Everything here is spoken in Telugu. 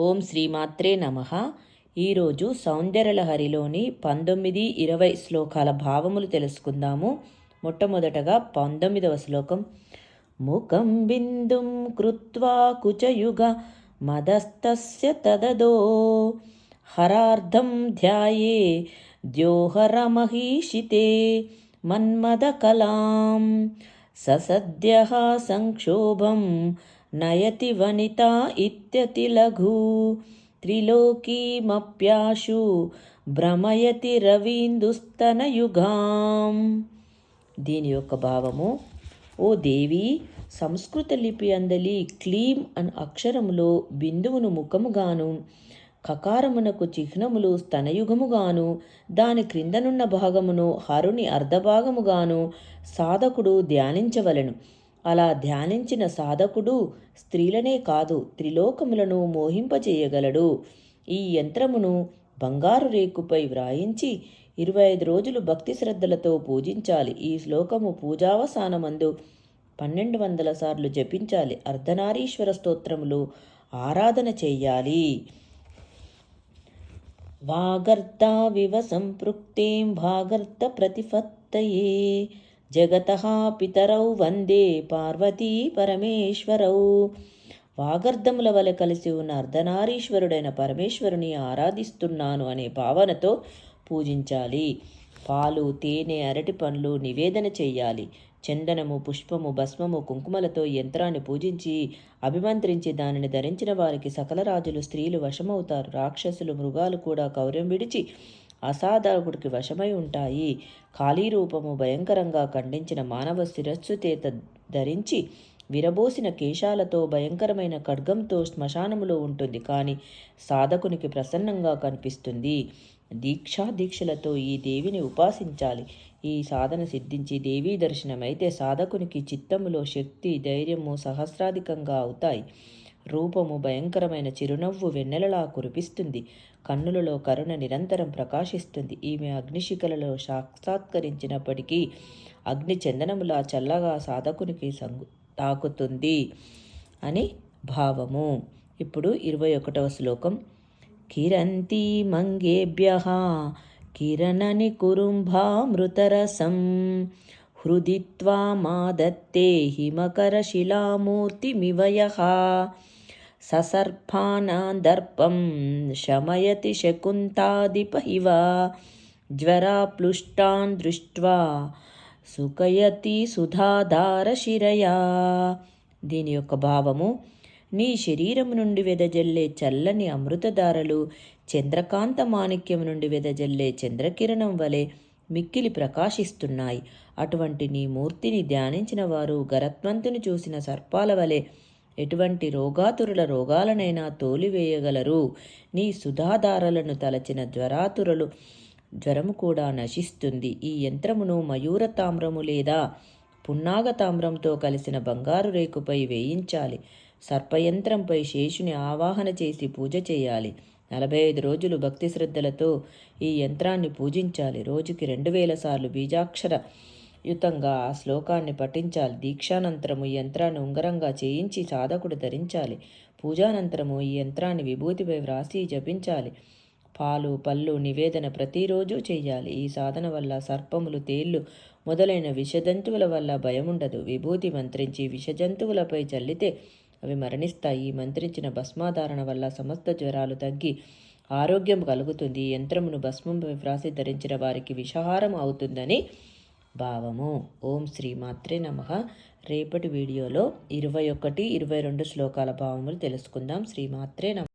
ఓం శ్రీమాత్రే నమ. ఈరోజు సౌందర్యలహరిలోని పంతొమ్మిది ఇరవై శ్లోకాల భావములు తెలుసుకుందాము. మొట్టమొదటగా పంతొమ్మిదవ శ్లోకం. ముఖం బిందుం కృత్వా కుచయుగ మదస్తస్య తదదో. హరార్ధం ధ్యాయే ద్యోహరమహీషితే మన్మదకలాం ససద్య సంక్షోభం నయతి వనిత ఇత్యతి లఘు త్రిలోకీమప్యాశు భ్రమయతి రవీందుస్తనయుగాం. దీని యొక్క భావము ఓ దేవి సంస్కృత లిపి అందలి క్లీం అను అక్షరములో బిందువును ముఖముగాను కకారమునకు చిహ్నములు స్తనయుగముగాను దాని క్రిందనున్న భాగమును హరుని అర్ధభాగముగాను సాధకుడు ధ్యానించవలెను. అలా ధ్యానించిన సాధకుడు స్త్రీలనే కాదు త్రిలోకములను మోహింపజేయగలడు. ఈ యంత్రమును బంగారు రేకుపై వ్రాయించి ఇరవై ఐదు రోజులు భక్తి శ్రద్ధలతో పూజించాలి. ఈ శ్లోకము పూజావసానమందు పన్నెండు వందల సార్లు జపించాలి. అర్ధనారీశ్వర స్తోత్రములు ఆరాధన చెయ్యాలి వాగర్తావివ సంపృక్తేం భాగర్త ప్రతిపత్తయే జగత పితరౌ వందే పార్వతీ పరమేశ్వరౌ. వాగర్ధముల వలె కలిసి ఉన్న అర్ధనారీశ్వరుడైన పరమేశ్వరుని ఆరాధిస్తున్నాను అనే భావనతో పూజించాలి. పాలు తేనె అరటి పండ్లు నివేదన చెయ్యాలి చందనము పుష్పము భస్మము కుంకుమలతో యంత్రాన్ని పూజించి అభిమంత్రించి దానిని ధరించిన వారికి సకల రాజులు స్త్రీలు వశమవుతారు. రాక్షసులు మృగాలు కూడా కౌర్యం విడిచి అసాధకుడికి వశమై ఉంటాయి. ఖాళీ రూపము భయంకరంగా ఖండించిన మానవ శిరస్సు తేత ధరించి విరబోసిన కేశాలతో భయంకరమైన ఖడ్గంతో శ్మశానములో ఉంటుంది. కానీ సాధకునికి ప్రసన్నంగా కనిపిస్తుంది. దీక్షా దీక్షలతో ఈ దేవిని ఉపాసించాలి. ఈ సాధన సిద్ధించి దేవీ దర్శనమైతే సాధకునికి చిత్తములో శక్తి ధైర్యము సహస్రాధికంగా అవుతాయి. రూపము భయంకరమైన చిరునవ్వు వెన్నెలలా కురిపిస్తుంది. కన్నులలో కరుణ నిరంతరం ప్రకాశిస్తుంది. ఈమె అగ్నిశిఖలలో సాక్షాత్కరించినప్పటికీ అగ్ని చందనములా చల్లగా సాధకునికి సంగు తాకుతుంది అని భావము. ఇప్పుడు ఇరవై ఒకటవ శ్లోకం. కిరంతి మంగేభ్య కిరణని కురుంభామృతరసం హృదిత్వా మాదత్తే హిమకరశిలామూర్తిమివయ ససర్పానాదర్పం శమయతి శకుంతాదిప ఇవ జ్వరాప్లుష్టాన్ దృష్ట్వా సుఖయతి సుధాధారశిరయా దీని యొక్క భావము నీ శరీరం నుండి వెదజల్లే చల్లని అమృతధారలు చంద్రకాంత మాణిక్యం నుండి వెదజల్లే చంద్రకిరణం వలె మిక్కిలి ప్రకాశిస్తున్నాయి. అటువంటి నీ మూర్తిని ధ్యానించిన వారు గరత్వంతుని చూసిన సర్పాల వలె ఎటువంటి రోగాతురుల రోగాలనైనా తోలివేయగలరు. నీ సుధాధారలను తలచిన జ్వరాతురలు జ్వరము కూడా నశిస్తుంది. ఈ యంత్రమును మయూర తామ్రము లేదా పున్నాగ తామ్రంతో కలిసిన బంగారు రేకుపై వేయించాలి. సర్పయంత్రంపై శేషుని ఆవాహన చేసి పూజ చేయాలి. నలభై ఐదు రోజులు భక్తి శ్రద్ధలతో ఈ యంత్రాన్ని పూజించాలి. రోజుకి రెండు వేల సార్లు బీజాక్షర యుతంగా ఆ శ్లోకాన్ని పఠించాలి. దీక్షానంతరము ఈ యంత్రాన్ని ఉంగరంగా చేయించి సాధకుడు ధరించాలి. పూజానంతరము ఈ యంత్రాన్ని విభూతిపై వ్రాసి జపించాలి. పాలు పళ్ళు నివేదన ప్రతిరోజు చేయాలి. ఈ సాధన వల్ల సర్పములు తేళ్ళు మొదలైన విషజంతువుల వల్ల భయం ఉండదు విభూతి మంత్రించి విషజంతువులపై చల్లితే అవి మరణిస్తాయి. మంత్రించిన భస్మాధారణ వల్ల సమస్త జ్వరాలు తగ్గి ఆరోగ్యం కలుగుతుంది. యంత్రమును భస్మంపై వ్రాసి ధరించిన వారికి విషహారం అవుతుందని భావము. ఓం శ్రీ మాత్రే నమ. రేపటి వీడియోలో ఇరవై ఒకటి ఇరవై రెండు శ్లోకాల భావములు తెలుసుకుందాం. శ్రీమాత్రే నమ.